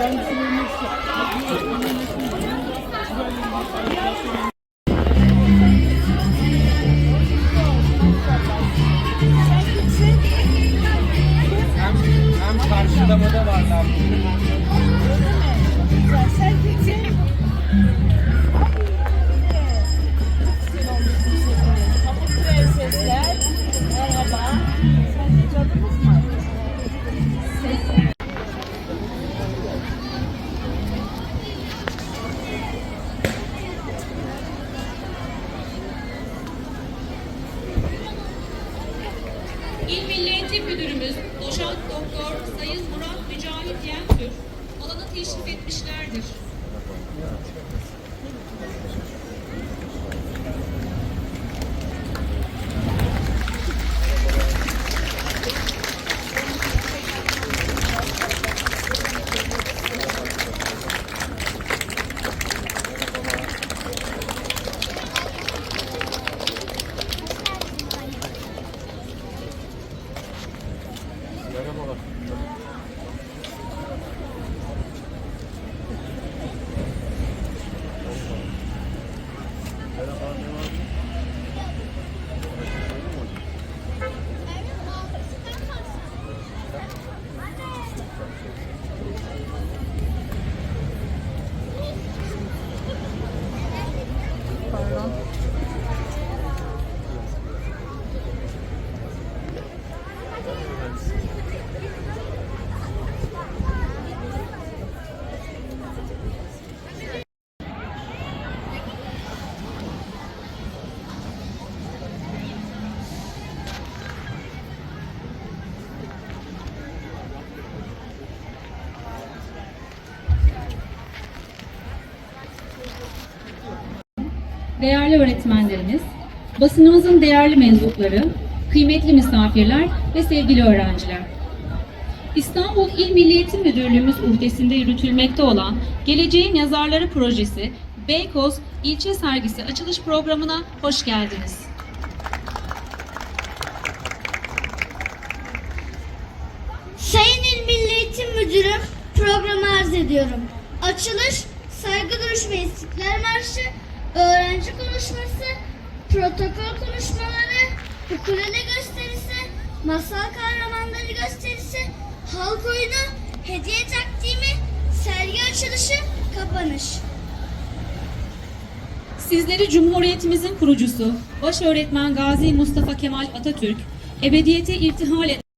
Hem, teşrif etmişlerdir. Değerli öğretmenlerimiz, basınımızın değerli mensupları, kıymetli misafirler ve sevgili öğrenciler. İstanbul İl Milli Eğitim Müdürlüğümüz uhdesinde yürütülmekte olan Geleceğin Yazarları Projesi Beykoz İlçe Sergisi açılış programına hoş geldiniz. Sayın İl Milli Eğitim Müdürüm programı arz ediyorum. Açılış, saygı duruşu ve istiklal marşı, öğrenci konuşması, protokol konuşmaları, ukulele gösterisi, masal kahramanları gösterisi, halk oyunu, hediye takdimi, sergi açılışı, kapanış. Sizleri Cumhuriyetimizin kurucusu, baş öğretmen Gazi Mustafa Kemal Atatürk, ebediyete irtihal eden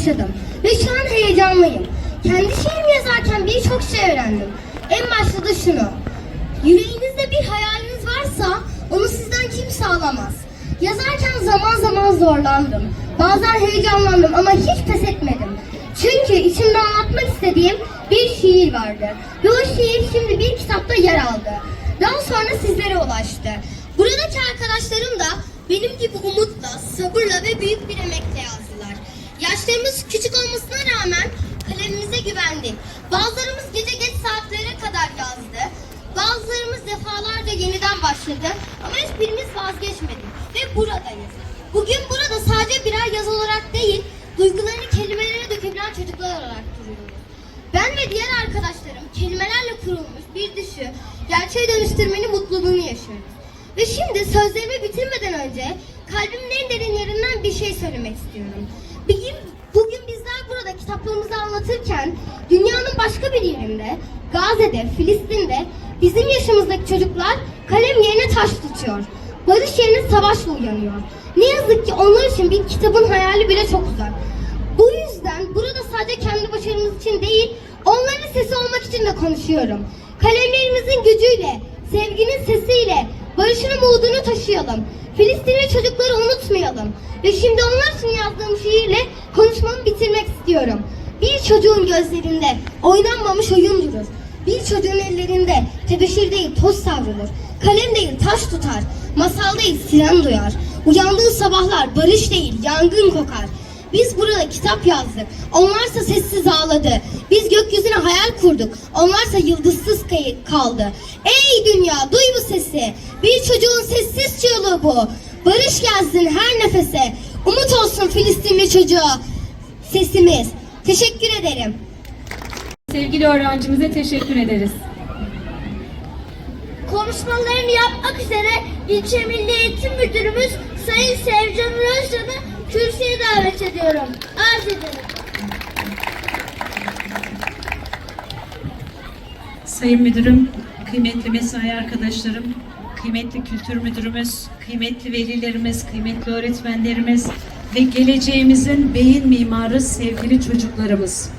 yaşadım ve şu an heyecanlıyım. Kendi şiirimi yazarken birçok şey öğrendim. En başta da şunu. Yüreğinizde bir hayaliniz varsa onu sizden kimse alamaz. Yazarken zaman zaman zorlandım. Bazen heyecanlandım ama hiç pes etmedim. Çünkü içimde anlatmak istediğim bir şiir vardı. Ve o şiir şimdi bir kitapta yer aldı. Daha sonra sizlere ulaştı. Buradaki arkadaşlarım da benim gibi umutla, sabırla ve büyük bir emekle yazdılar. Yaşlarımız küçük olmasına rağmen kalemimize güvendik. Bazılarımız gece geç saatlere kadar yazdı. Bazılarımız defalarca yeniden başladı. Ama hiçbirimiz vazgeçmedi. Ve buradayız. Bugün burada sadece birer yazı olarak değil, duygularını kelimelere dökebilen çocuklar olarak duruyoruz. Ben ve diğer arkadaşlarım kelimelerle kurulmuş bir düşü gerçeğe dönüştürmenin mutluluğunu yaşıyoruz. Ve şimdi sözlerimi bitirmeden önce kalbimin en derin yerinden bir şey söylemek istiyorum. Bugün, bugün bizler burada kitaplarımızı anlatırken dünyanın başka bir yerinde, Gazze'de, Filistin'de bizim yaşımızdaki çocuklar kalem yerine taş tutuyor. Barış yerine savaşla uyanıyor. Ne yazık ki onlar için bir kitabın hayali bile çok uzak. Bu yüzden burada sadece kendi başarımız için değil, onların sesi olmak için de konuşuyorum. Kalemlerimizin gücüyle, sevginin sesiyle, barışın umudunu taşıyalım. Filistinli çocukları unutmayalım. Ve şimdi onlar için yazdığım şiirle konuşmamı bitirmek istiyorum. Bir çocuğun gözlerinde oynanmamış oyun durur. Bir çocuğun ellerinde tebeşir değil toz savrulur. Kalem değil taş tutar. Masal değil siren duyar. Uyandığı sabahlar barış değil yangın kokar. Biz burada kitap yazdık. Onlarsa sessiz ağladı. Biz gökyüzüne hayal kurduk. Onlarsa yıldızsız kaldı. Ey dünya duy bu sesi. Bir çocuğun sessiz çığlığı bu. Barış gelsin her nefese. Umut olsun Filistinli çocuğa. Sesimiz. Teşekkür ederim. Sevgili öğrencimize teşekkür ederiz. Konuşmalarını yapmak üzere ilçe Milli Eğitim Müdürümüz Sayın Sevcan Özcan'ı kürsüye davet ediyorum. Arz ederim. Sayın Müdürüm, kıymetli mesai arkadaşlarım, kıymetli kültür müdürümüz, kıymetli velilerimiz, kıymetli öğretmenlerimiz ve geleceğimizin beyin mimarı sevgili çocuklarımız.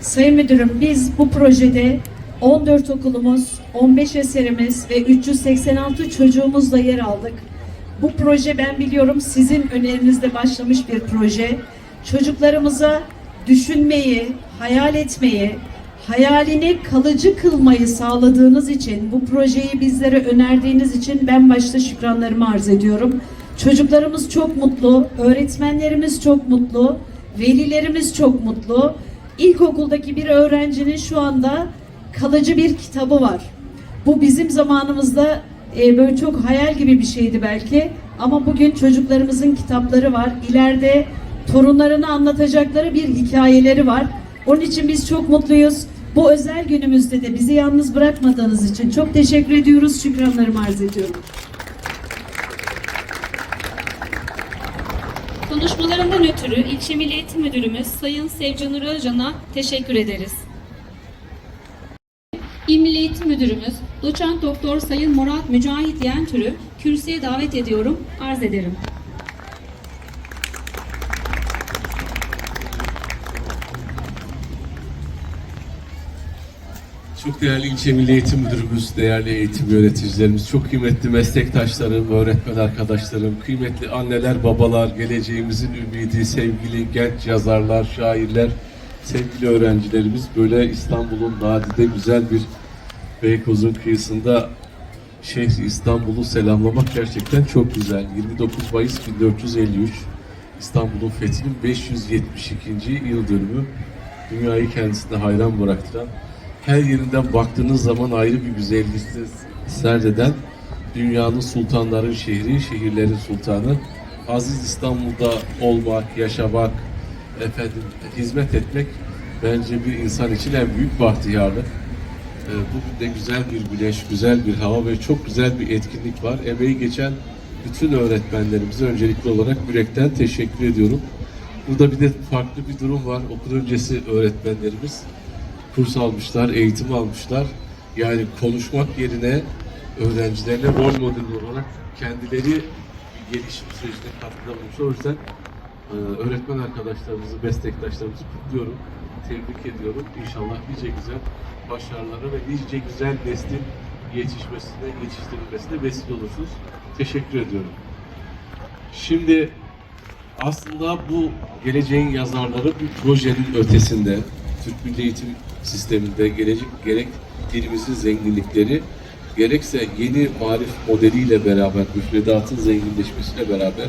Sayın Müdürüm, biz bu projede 14 okulumuz, 15 eserimiz ve 386 çocuğumuzla yer aldık. Bu proje ben biliyorum sizin önerinizde başlamış bir proje. Çocuklarımıza düşünmeyi, hayal etmeyi, hayalini kalıcı kılmayı sağladığınız için, bu projeyi bizlere önerdiğiniz için ben başta şükranlarımı arz ediyorum. Çocuklarımız çok mutlu, öğretmenlerimiz çok mutlu, velilerimiz çok mutlu. İlkokuldaki bir öğrencinin şu anda kalıcı bir kitabı var. Bu bizim zamanımızda e, böyle çok hayal gibi bir şeydi belki. Ama bugün çocuklarımızın kitapları var. İleride torunlarını anlatacakları bir hikayeleri var. Onun için biz çok mutluyuz. Bu özel günümüzde de bizi yalnız bırakmadığınız için çok teşekkür ediyoruz. Şükranlarımı arz ediyorum. Konuşmalarından ötürü İlçe Milli Eğitim Müdürümüz Sayın Sevcanur Özcan'a teşekkür ederiz. İl Milli Eğitim Müdürümüz Doçent Doktor Sayın Murat Mücahit Yentür'ü kürsüye davet ediyorum, arz ederim. Çok değerli ilçe milli eğitim müdürümüz, değerli eğitim yöneticilerimiz, çok kıymetli meslektaşlarım, öğretmen arkadaşlarım, kıymetli anneler, babalar, geleceğimizin ümidi, sevgili genç yazarlar, şairler, sevgili öğrencilerimiz böyle İstanbul'un nadide güzel bir Beykoz'un kıyısında şehri İstanbul'u selamlamak gerçekten çok güzel. 29 Mayıs 1453 İstanbul'un fethinin 572. yıl dönümü dünyayı kendisine hayran bıraktıran her yerinden baktığınız zaman ayrı bir güzellik serdeden dünyanın sultanların şehri, şehirlerin sultanı. Aziz İstanbul'da olmak, yaşamak, efendim hizmet etmek bence bir insan için en büyük bahtiyarlık. Ee, Bugün de güzel bir güneş, güzel bir hava ve çok güzel bir etkinlik var. Emeği geçen bütün öğretmenlerimize öncelikli olarak yürekten teşekkür ediyorum. Burada bir de farklı bir durum var. Okul öncesi öğretmenlerimiz kurs almışlar, eğitim almışlar. Yani konuşmak yerine öğrencilerine rol model olarak kendileri gelişim sürecine katkıda bulmuş. O yüzden e, öğretmen arkadaşlarımızı, meslektaşlarımızı kutluyorum. Tebrik ediyorum. İnşallah nice güzel başarılara ve nice güzel neslin yetişmesine, yetiştirilmesine vesile olursunuz. Teşekkür ediyorum. Şimdi aslında bu geleceğin yazarları bir projenin ötesinde Türk Milli Eğitim Sistemi'nde gelecek gerek dilimizin zenginlikleri gerekse yeni marif modeliyle beraber müfredatın zenginleşmesiyle beraber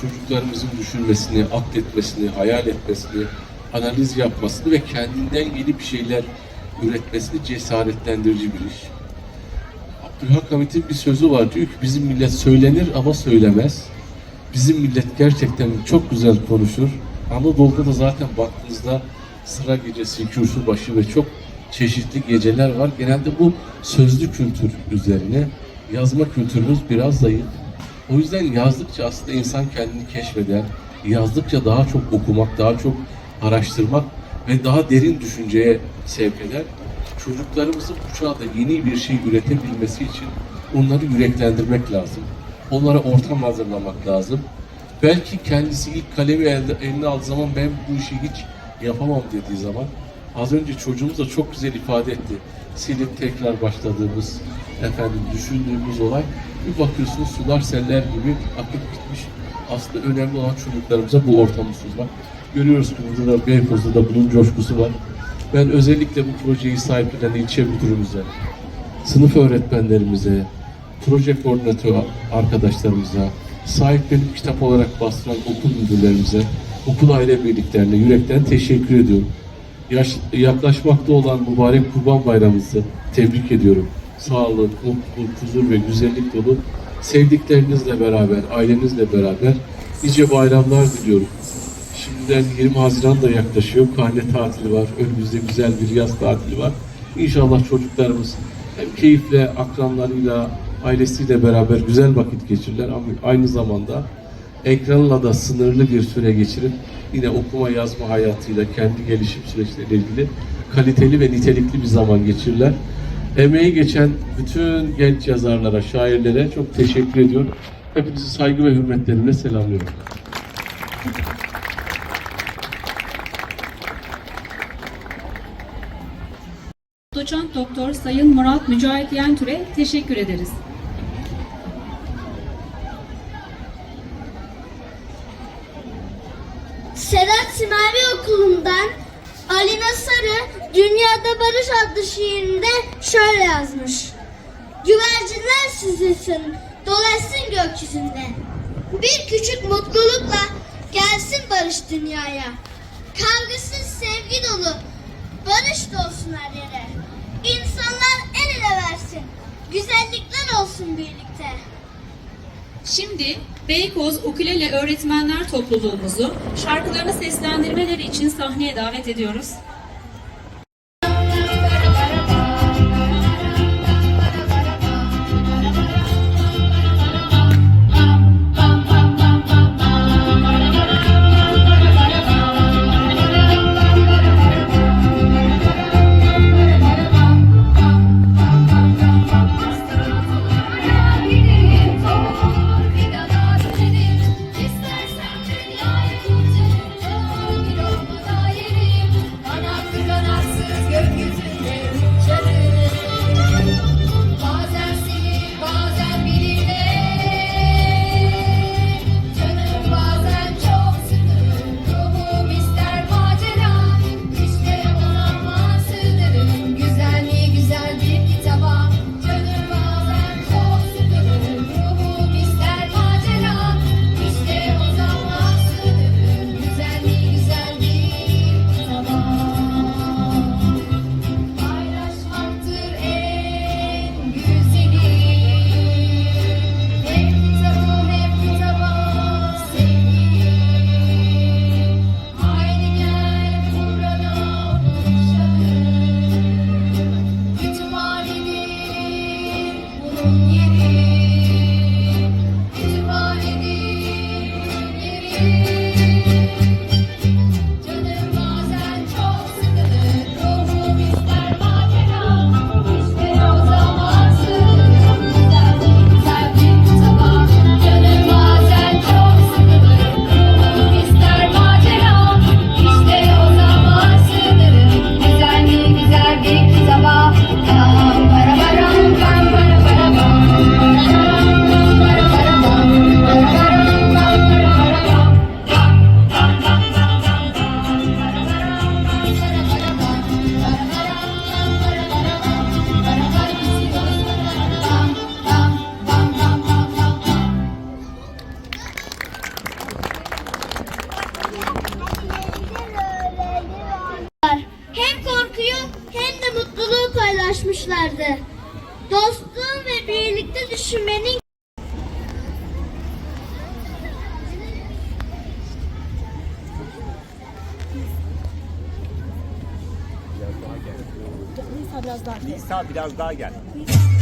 çocuklarımızın düşünmesini, akletmesini, hayal etmesini, analiz yapmasını ve kendinden yeni bir şeyler üretmesini cesaretlendirici bir iş. Abdülhak Hamit'in bir sözü var diyor ki bizim millet söylenir ama söylemez. Bizim millet gerçekten çok güzel konuşur. Anadolu'da da zaten baktığınızda sıra gecesi, kürsü başı ve çok çeşitli geceler var. Genelde bu sözlü kültür üzerine. Yazma kültürümüz biraz zayıf. O yüzden yazdıkça aslında insan kendini keşfeder. Yazdıkça daha çok okumak, daha çok araştırmak ve daha derin düşünceye sevk eder. Çocuklarımızın bu çağda yeni bir şey üretebilmesi için onları yüreklendirmek lazım. Onlara ortam hazırlamak lazım. Belki kendisi ilk kalemi elde, eline aldığı zaman ben bu işi hiç yapamam dediği zaman az önce çocuğumuz da çok güzel ifade etti. Silip tekrar başladığımız, efendim düşündüğümüz olay bir bakıyorsunuz sular seller gibi akıp gitmiş. Aslında önemli olan çocuklarımıza bu ortamı sunmak. Görüyoruz ki burada da Beykoz'da da bunun coşkusu var. Ben özellikle bu projeyi sahiplenen ilçe müdürümüze, sınıf öğretmenlerimize, proje koordinatörü arkadaşlarımıza, sahiplenip kitap olarak bastıran okul müdürlerimize, okul aile birliklerine yürekten teşekkür ediyorum. Yaş, yaklaşmakta olan mübarek Kurban Bayramımızı tebrik ediyorum. Sağlık, mutluluk, huzur ve güzellik dolu sevdiklerinizle beraber, ailenizle beraber nice bayramlar diliyorum. Şimdiden 20 Haziran da yaklaşıyor. Karne tatili var. Önümüzde güzel bir yaz tatili var. İnşallah çocuklarımız hem keyifle, akranlarıyla, ailesiyle beraber güzel vakit geçirirler ama aynı zamanda ekranla da sınırlı bir süre geçirip yine okuma yazma hayatıyla kendi gelişim süreçleriyle ilgili kaliteli ve nitelikli bir zaman geçirirler. Emeği geçen bütün genç yazarlara, şairlere çok teşekkür ediyorum. Hepinizi saygı ve hürmetlerimle selamlıyorum. Doçent Doktor Sayın Murat Mücahit Yentür'e teşekkür ederiz. Sedat Simavi Okulu'ndan Alina Sarı Dünyada Barış adlı şiirinde şöyle yazmış. Güvercinler süzülsün, dolaşsın gökyüzünde. Bir küçük mutlulukla gelsin barış dünyaya. Kavgasız sevgi dolu, barış dolsun her yere. İnsanlar el ele versin, güzellikler olsun birlikte. Şimdi Beykoz Ukulele Öğretmenler Topluluğumuzu şarkılarını seslendirmeleri için sahneye davet ediyoruz. Birlikte düşünmenin Nisa biraz daha gel. Bir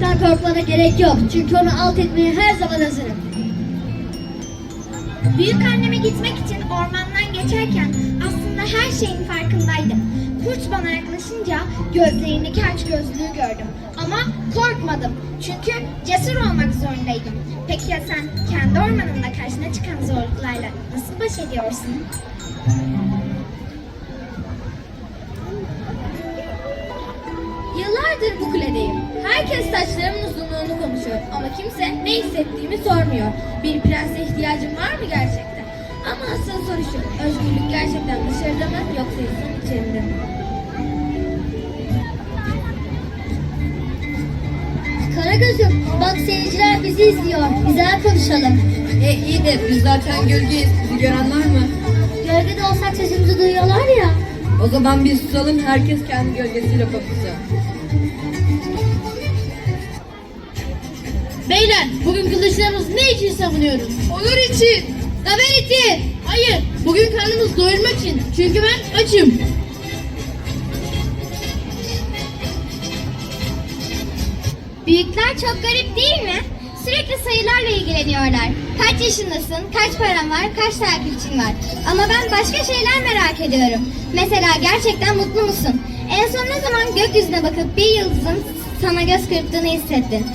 Kaptanlıktan korkmana gerek yok. Çünkü onu alt etmeye her zaman hazırım. Büyük anneme gitmek için ormandan geçerken aslında her şeyin farkındaydım. Kurt bana yaklaşınca gözlerindeki aç gözlüğü gördüm. Ama korkmadım. Çünkü cesur olmak zorundaydım. Peki ya sen kendi ormanında karşına çıkan zorluklarla nasıl baş ediyorsun? Herkes saçlarımın uzunluğunu konuşuyor ama kimse ne hissettiğimi sormuyor. Bir prense ihtiyacım var mı gerçekten? Ama asıl soru şu, özgürlük gerçekten dışarıda mı yoksa insan içeride mi? Karagöz'üm bak seyirciler bizi izliyor. Güzel konuşalım. E iyi de biz zaten gölgeyiz. Bizi gören var mı? Gölgede olsak sesimizi duyuyorlar ya. O zaman biz susalım herkes kendi gölgesiyle kapışsın. Beyler bugün kılıçlarımızı ne için savunuyoruz? Onur için. Zafer için. Hayır bugün karnımızı doyurmak için. Çünkü ben açım. Büyükler çok garip değil mi? Sürekli sayılarla ilgileniyorlar. Kaç yaşındasın, kaç paran var, kaç takipçin var. Ama ben başka şeyler merak ediyorum. Mesela gerçekten mutlu musun? En son ne zaman gökyüzüne bakıp bir yıldızın sana göz kırptığını hissettin?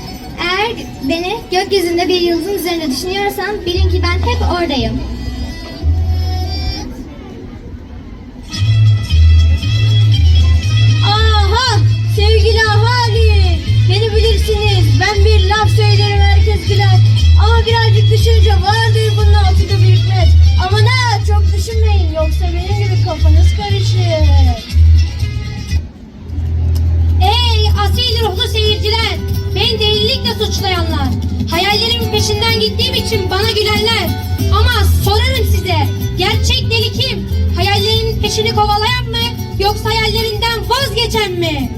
Eğer beni gökyüzünde bir yıldızın üzerinde düşünüyorsan bilin ki ben hep oradayım. Aha sevgili ahali. Beni bilirsiniz. Ben bir laf söylerim herkes güler. Ama birazcık düşünce vardır bunun altında bir hikmet. Ama ne çok düşünmeyin yoksa benim gibi kafanız karışır. Ey asil ruhlu seyirciler. Beni delilikle suçlayanlar. Hayallerimin peşinden gittiğim için bana gülenler. Ama sorarım size, gerçek deli kim? Hayallerinin peşini kovalayan mı, yoksa hayallerinden vazgeçen mi?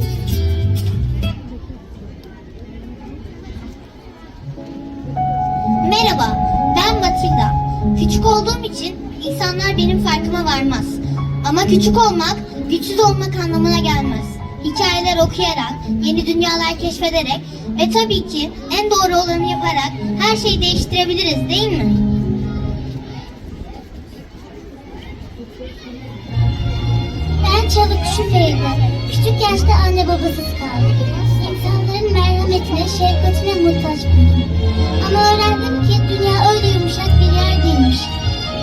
Merhaba, ben Matilda. Küçük olduğum için insanlar benim farkıma varmaz. Ama küçük olmak, güçsüz olmak anlamına gelmez. Hikayeler okuyarak, yeni dünyalar keşfederek ve tabii ki en doğru olanı yaparak her şeyi değiştirebiliriz değil mi? Ben Çalık Şüpheydi. Küçük yaşta anne babasız kaldım. İnsanların merhametine, şefkatine muhtaç buldum. Ama öğrendim ki dünya öyle yumuşak bir yer değilmiş.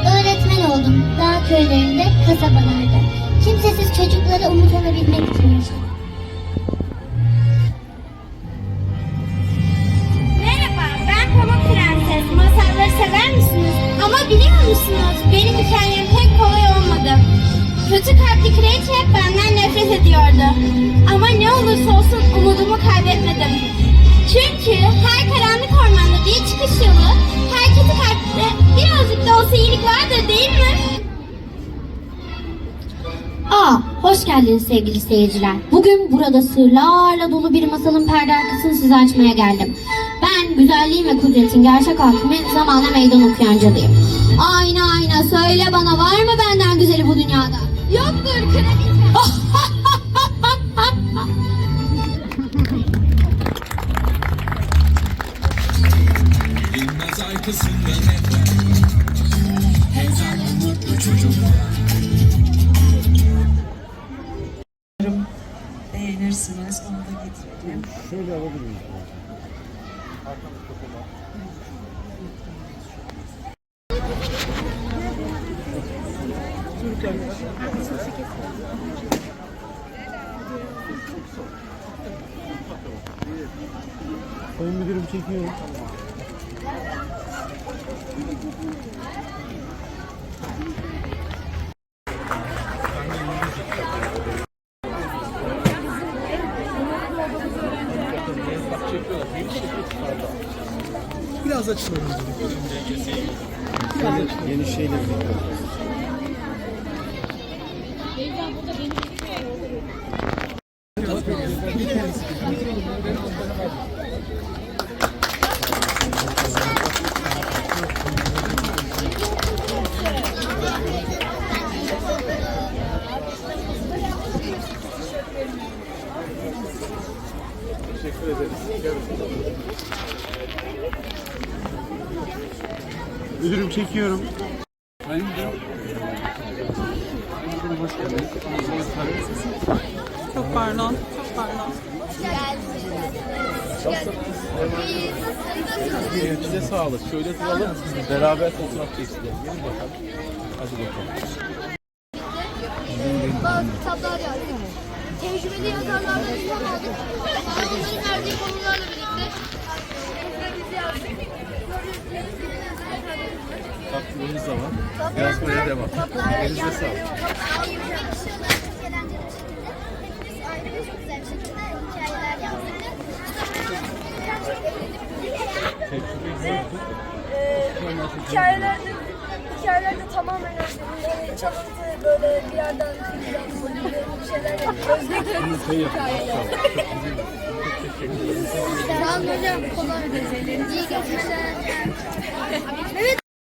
Öğretmen oldum. Dağ köylerinde, kasabalarda. Kimsesiz çocuklara umut geldiniz sevgili seyirciler. Bugün burada sırlarla dolu bir masalın perde arkasını size açmaya geldim. Ben güzelliğin ve kudretin gerçek hakimi zamana meydan okuyan cadıyım. Ayna ayna söyle bana var mı benden güzeli bu dünyada? Yoktur kraliçe. Bilmez arkasında ne var Heyecanlı mutlu çocuk Biraz açalım. Yeni şeyler Müdürüm çekiyorum. Çok pardon. Çok pardon. Size sağlık. Şöyle duralım. Beraber fotoğraf çekelim. Gelin bakalım. Hadi bakalım. Bazı kitaplar yazdık. Tecrübeli yazarlardan ilham aldık. Onların verdiği konularla birlikte ezberimizi yazdık. Tatlılığınız da var. Yazmaya devam. Elinize sağlık. Hikayelerde, hikayelerde tamamen özgür. Çalıntı böyle bir yerden bir şeyler özgür hikayeler. Sağ olun hocam. Kolay gelsin. İyi geçmişler.